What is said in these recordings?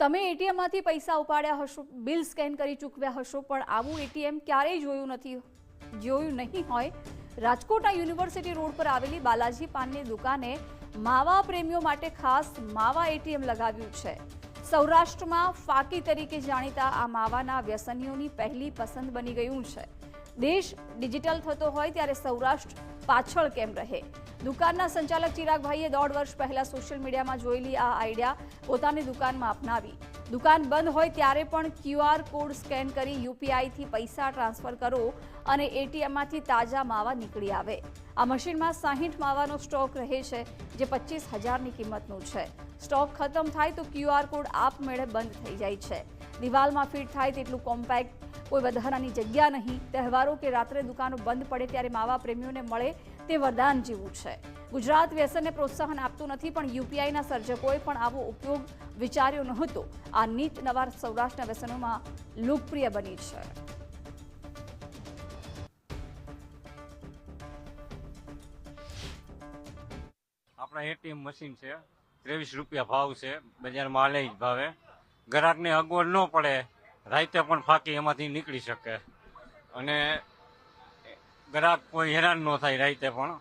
તમે એટીએમમાંથી પૈસા ઉપાડ્યા હશો, બિલ સ્કેન કરી ચૂકવ્યા હશો, પણ આવું એટીએમ ક્યારેય જોયું નથી, જોયું નહીં હોય. રાજકોટના યુનિવર્સિટી રોડ પર આવેલી બાલાજી પાનની દુકાને માવા પ્રેમીઓ માટે ખાસ માવા એટીએમ લગાવ્યું છે. સૌરાષ્ટ્રમાં ફાકી તરીકે જાણીતા આ માવાના વ્યસનીઓની પહેલી પસંદ બની ગયું છે. દેશ ડિજિટલ થતો હોય ત્યારે સૌરાષ્ટ્ર પાછળ કેમ રહે? દુકાનના સંચાલક ચિરાગભાઈએ દોઢ વર્ષ પહેલા સોશિયલ મીડિયામાં જોયેલી આ આઈડિયા પોતાની દુકાનમાં અપનાવી. દુકાન બંધ હોય ત્યારે પણ ક્યુઆર કોડ સ્કેન કરી યુપીઆઈથી પૈસા ટ્રાન્સફર કરો અને એટીએમમાંથી તાજા માવા નીકળી આવે. આ મશીનમાં સાહીઠ માવાનો સ્ટોક રહે છે, જે પચીસ હજારની કિંમતનું છે. સ્ટોક ખતમ થાય તો ક્યુઆર કોડ આપમેળે બંધ થઈ જાય છે. દિવાલમાં ફિટ થાય તેટલું કોમ્પેક્ટ કોઈ વધારાની જગ્યા નહીં. તહેવારો કે રાત્રે દુકાનો બંધ પડે ત્યારે માવા પ્રેમીઓને મળે તે વરદાન જેવું છે. ગુજરાત વ્યસનને પ્રોત્સાહન આપતું નથી, પણ યુપીઆઈના સર્જકોએ પણ આવો ઉપયોગ વિચાર્યો નહોતો. આ નીત નવા સૌરાષ્ટ્રના વ્યસનોમાં લોકપ્રિય બની છે. આપણા એટીએમ મશીન છે. ત્રેવીસ રૂપિયા ભાવ છે. બજારમાં હાલે જ ભાવે. ગ્રાહકને અગવડ ન પડે રાતે પણ ફાંકી એમાંથી નીકળી શકે. અને ગ્રાહક કોઈ હેરાન ન થાય રાતે પણ.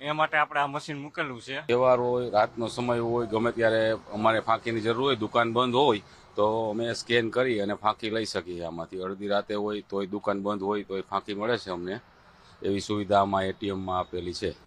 એ માટે આપણે આ મશીન મૂકેલું છે. તહેવાર હોય, રાતનો સમય હોય, ગમે ત્યારે અમારે ફાંકીની જરૂર હોય, દુકાન બંધ હોય, તો અમે સ્કેન કરી અને ફાંકી લઈ શકીએ આમાંથી. અડધી રાતે હોય, તોય દુકાન બંધ હોય, તોય ફાંકી મળે છે અમને. એવી સુવિધા આમાં એટીએમમાં આપેલી છે.